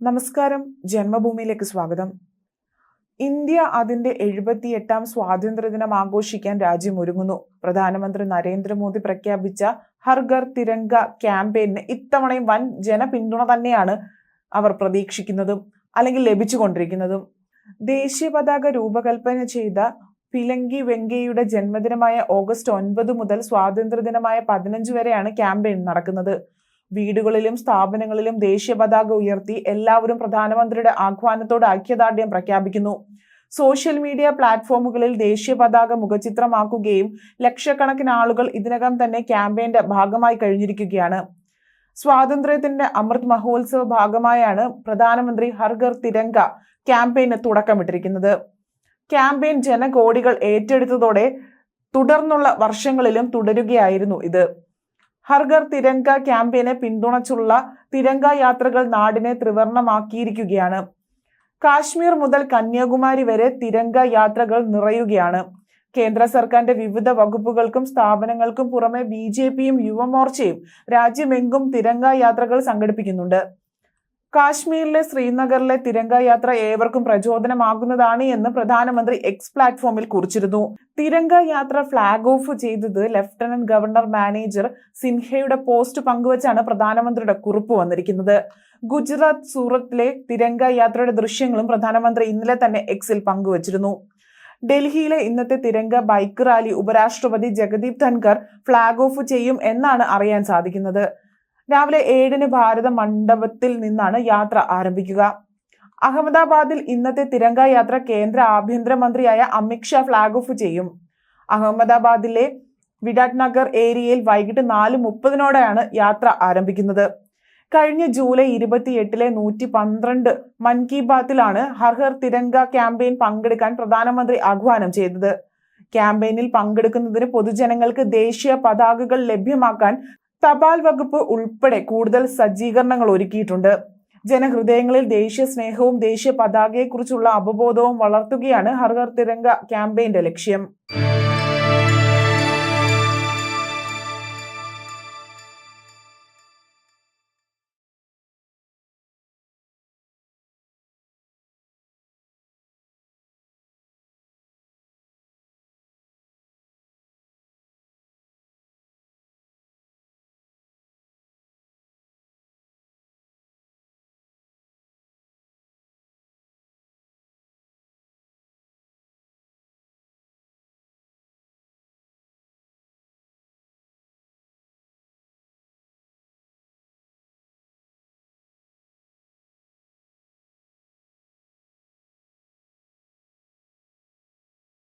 നമസ്കാരം. ജന്മഭൂമിയിലേക്ക് സ്വാഗതം. ഇന്ത്യ അതിന്റെ എഴുപത്തിയെട്ടാം സ്വാതന്ത്ര്യദിനം ആഘോഷിക്കാൻ രാജ്യം ഒരുങ്ങുന്നു പ്രധാനമന്ത്രി നരേന്ദ്രമോദി പ്രഖ്യാപിച്ച ഹർഗർ തിരങ്ക ക്യാമ്പയിന് ഇത്തവണയും വൻ ജനപിന്തുണ തന്നെയാണ് അവർ പ്രതീക്ഷിക്കുന്നതും അല്ലെങ്കിൽ ലഭിച്ചുകൊണ്ടിരിക്കുന്നതും. ദേശീയ പതാക രൂപകൽപ്പന ചെയ്ത പിലങ്കി വെങ്കയ്യയുടെ ജന്മദിനമായ ഓഗസ്റ്റ് ഒൻപത് മുതൽ സ്വാതന്ത്ര്യദിനമായ പതിനഞ്ച് വരെയാണ് ക്യാമ്പയിൻ നടക്കുന്നത്. വീടുകളിലും സ്ഥാപനങ്ങളിലും ദേശീയ പതാക ഉയർത്തി എല്ലാവരും പ്രധാനമന്ത്രിയുടെ ആഹ്വാനത്തോട് ഐക്യദാർഢ്യം പ്രഖ്യാപിക്കുന്നു. സോഷ്യൽ മീഡിയ പ്ലാറ്റ്ഫോമുകളിൽ ദേശീയ പതാക മുഖചിത്രമാക്കുകയും ലക്ഷക്കണക്കിന് ആളുകൾ ഇതിനകം തന്നെ ക്യാമ്പയിന്റെ ഭാഗമായി കഴിഞ്ഞിരിക്കുകയാണ്. സ്വാതന്ത്ര്യത്തിന്റെ അമൃത് മഹോത്സവ ഭാഗമായാണ് പ്രധാനമന്ത്രി ഹർഗർ തിരങ്ക ക്യാമ്പയിന് തുടക്കമിട്ടിരിക്കുന്നത്. ക്യാമ്പയിൻ ജനകോടികൾ ഏറ്റെടുത്തതോടെ തുടർന്നുള്ള വർഷങ്ങളിലും തുടരുകയായിരുന്നു ഇത്. ഹർഘർ തിരങ്ക ക്യാമ്പയിനെ പിന്തുണച്ചുള്ള തിരങ്ക യാത്രകൾ നാടിനെ ത്രിവർണമാക്കിയിരിക്കുകയാണ്. കാശ്മീർ മുതൽ കന്യാകുമാരി വരെ തിരങ്ക യാത്രകൾ നിറയുകയാണ്. കേന്ദ്ര സർക്കാരിന്റെ വിവിധ വകുപ്പുകൾക്കും സ്ഥാപനങ്ങൾക്കും പുറമെ ബി ജെ പിയും യുവമോർച്ചയും രാജ്യമെങ്കും തിരങ്ക യാത്രകൾ സംഘടിപ്പിക്കുന്നുണ്ട്. കാശ്മീരിലെ ശ്രീനഗറിലെ തിരങ്ക യാത്ര ഏവർക്കും പ്രചോദനമാകുന്നതാണ് എന്ന് പ്രധാനമന്ത്രി എക്സ് പ്ലാറ്റ്ഫോമിൽ കുറിച്ചിരുന്നു. തിരങ്ക യാത്ര ഫ്ളാഗ് ഓഫ് ചെയ്തത് ലഫ്റ്റനന്റ് ഗവർണർ മാനേജർ സിൻഹയുടെ പോസ്റ്റ് പങ്കുവച്ചാണ് പ്രധാനമന്ത്രിയുടെ കുറിപ്പ് വന്നിരിക്കുന്നത്. ഗുജറാത്ത് സൂറത്തിലെ തിരങ്ക യാത്രയുടെ ദൃശ്യങ്ങളും പ്രധാനമന്ത്രി ഇന്നലെ തന്നെ എക്സിൽ പങ്കുവച്ചിരുന്നു. ഡൽഹിയിലെ ഇന്നത്തെ തിരങ്ക ബൈക്ക് റാലി ഉപരാഷ്ട്രപതി ജഗദീപ് ധൻകർ ഫ്ളാഗ് ഓഫ് ചെയ്യും എന്നാണ് അറിയാൻ സാധിക്കുന്നത്. രാവിലെ ഏഴിന് ഭാരത മണ്ഡപത്തിൽ നിന്നാണ് യാത്ര ആരംഭിക്കുക. അഹമ്മദാബാദിൽ ഇന്നത്തെ തിരങ്ക യാത്ര കേന്ദ്ര ആഭ്യന്തരമന്ത്രിയായ അമിത്ഷാ ഫ്ലാഗ് ഓഫ് ചെയ്യും. അഹമ്മദാബാദിലെ വിരാട് നഗർ ഏരിയയിൽ വൈകിട്ട് നാല് മുപ്പതിനോടെയാണ് യാത്ര ആരംഭിക്കുന്നത്. കഴിഞ്ഞ ജൂലൈ ഇരുപത്തിയെട്ടിലെ നൂറ്റി പന്ത്രണ്ട് മൻ കി ബാത്തിലാണ് ഹർഹർ തിരങ്ക ക്യാമ്പയിൻ പങ്കെടുക്കാൻ പ്രധാനമന്ത്രി ആഹ്വാനം ചെയ്തത്. ക്യാമ്പയിനിൽ പങ്കെടുക്കുന്നതിന് പൊതുജനങ്ങൾക്ക് ദേശീയ പതാകകൾ ലഭ്യമാക്കാൻ തപാൽ വകുപ്പ് ഉൾപ്പെടെ കൂടുതൽ സജ്ജീകരണങ്ങൾ ഒരുക്കിയിട്ടുണ്ട്. ജനഹൃദയങ്ങളിൽ ദേശീയ സ്നേഹവും ദേശീയ പതാകയെക്കുറിച്ചുള്ള അവബോധവും വളർത്തുകയാണ് ഹർഹർ തിരങ്ക ക്യാമ്പയിന്റെ ലക്ഷ്യം.